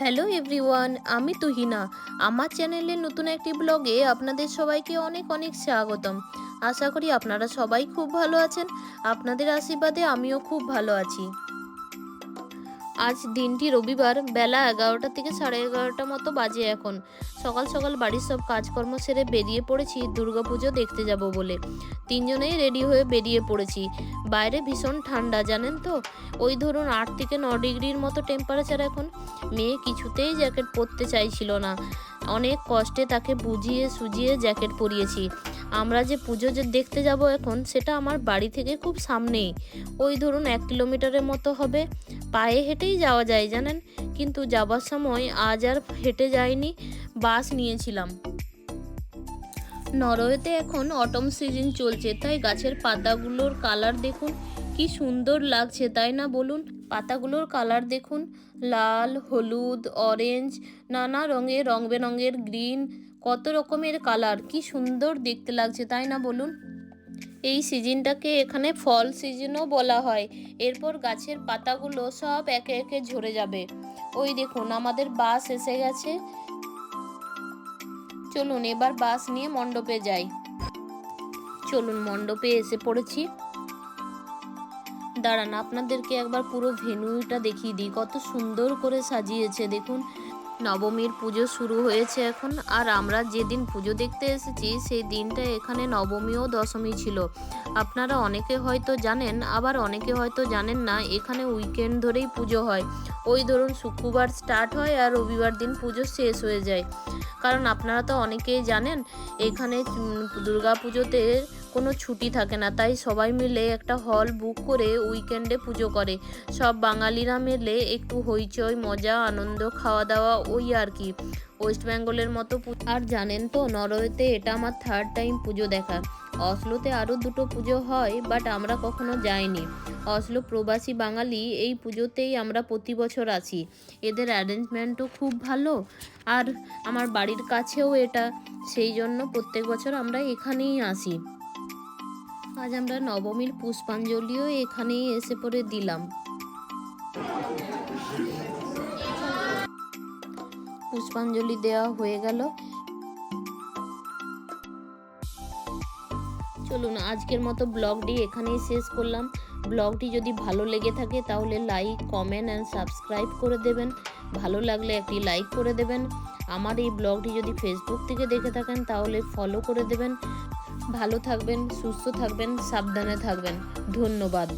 Hello everyone, আমি তুহিনা। আমার চ্যানেলে নতুন একটি ব্লগে আপনাদের সবাইকে অনেক অনেক স্বাগতম। আশা করি আপনারা সবাই খুব ভালো আছেন। আপনাদের আশীর্বাদে আমিও খুব ভালো আছি। আজ দিনটি রবিবার বেলা এগারোটা থেকে সাড়ে এগারোটা মতো বাজে এখন। সকাল সকাল বাড়ির সব কাজকর্ম সেরে বেরিয়ে পড়েছি, দুর্গাপুজো দেখতে যাব বলে। তিনজনেই রেডি হয়ে বেরিয়ে পড়েছি। বাইরে ভীষণ ঠান্ডা, জানেন তো? ওই ধরুন আট থেকে ন ডিগ্রির মতো টেম্পারেচার এখন। মেয়ে কিছুতেই জ্যাকেট পরতে চাইছিল না। অনেক কষ্টে তাকে বুঝিয়ে সুজিয়ে জ্যাকেট পরিয়েছি। আমরা যে পুজো যে দেখতে যাব এখন, সেটা আমার বাড়ি থেকে খুব সামনেই। ওই ধরুন এক কিলোমিটারের মতো হবে। পায়ে হেঁটেই যাওয়া যায়, জানেন? কিন্তু যাবার সময় আজ আর হেঁটে যাইনি, বাস নিয়েছিলাম। নরওয়েতে এখন অটম সিজন চলছে, তাই গাছের পাতাগুলোর কালার দেখুন। কি সুন্দর লাগছে, তাই না? বলুন, পাতাগুলোর কালার দেখুন। লাল, হলুদ অরেঞ্জ নানা রঙের রং বেরঙের গ্রিন কত রকমের কালার। কি সুন্দর দেখতে লাগছে, তাই না? বলুন। এই সিজনটাকে এখানে ফল সিজনও বলা হয়। এরপর গাছের পাতাগুলো সব একে একে ঝরে যাবে। ওই দেখুন, আমাদের বাস এসে গেছে। চলুন, এবার বাস নিয়ে মণ্ডপে যাই। চলুন, মণ্ডপে এসে পড়েছি। দাঁড়ান, আপনাদেরকে একবার পুরো ভেন্যুটা দেখিয়ে দিই। কত সুন্দর করে সাজিয়েছে, দেখুন। নবমীর পুজো শুরু হয়েছে এখন, আর আমরা যেদিন পুজো দেখতে এসেছি, সেই দিনটা এখানে নবমী ও দশমী ছিল। আপনারা অনেকে হয়তো জানেন, আবার অনেকে হয়তো জানেন না, এখানে উইকেন্ড ধরেই পুজো হয়। ওই ধরুন, শুক্রবার স্টার্ট হয় আর রবিবার দিন পুজো শেষ হয়ে যায়। কারণ আপনারা তো অনেকেই জানেন, এখানে দুর্গা পুজোতে কোনো ছুটি থাকে না, তাই সবাই মিলে একটা হল বুক করে উইকেন্ডে পুজো করে। সব বাঙালিরা মিলে একটু হইচই, মজা, আনন্দ খাওয়া দাওয়া ওই আর কি। ওয়েস্ট বেঙ্গলের মতো আর জানেন তো, নরওয়েতে এটা আমার থার্ড টাইম পুজো দেখা। অসলোতে আরও দুটো পুজো হয় বাট আমরা কখনো যাইনি। অসলো প্রবাসী বাঙালি, এই পুজোতেই আমরা প্রতি বছর আছি। এদের অ্যারেঞ্জমেন্টও খুব ভালো, আর আমার বাড়ির কাছেও এটা। সেই জন্য প্রত্যেক বছর আমরা এখানেই আসি। আজ আমরা নবমীর পুষ্পাঞ্জলিও এখানেই এসে পড়ে দিলাম। পুষ্পাঞ্জলি দেওয়া হয়ে গেল। চলুন, আজকের মতো ব্লগটি এখানেই শেষ করলাম। ব্লগটি যদি ভালো লেগে থাকে, তাহলে লাইক, কমেন্ট অ্যান্ড সাবস্ক্রাইব করে দেবেন। ভালো লাগলে একটি লাইক করে দেবেন। আমার এই ব্লগটি যদি ফেসবুক থেকে দেখে থাকেন, তাহলে ফলো করে দেবেন। ভালো থাকবেন সুস্থ থাকবেন সাবধানে থাকবেন। ধন্যবাদ।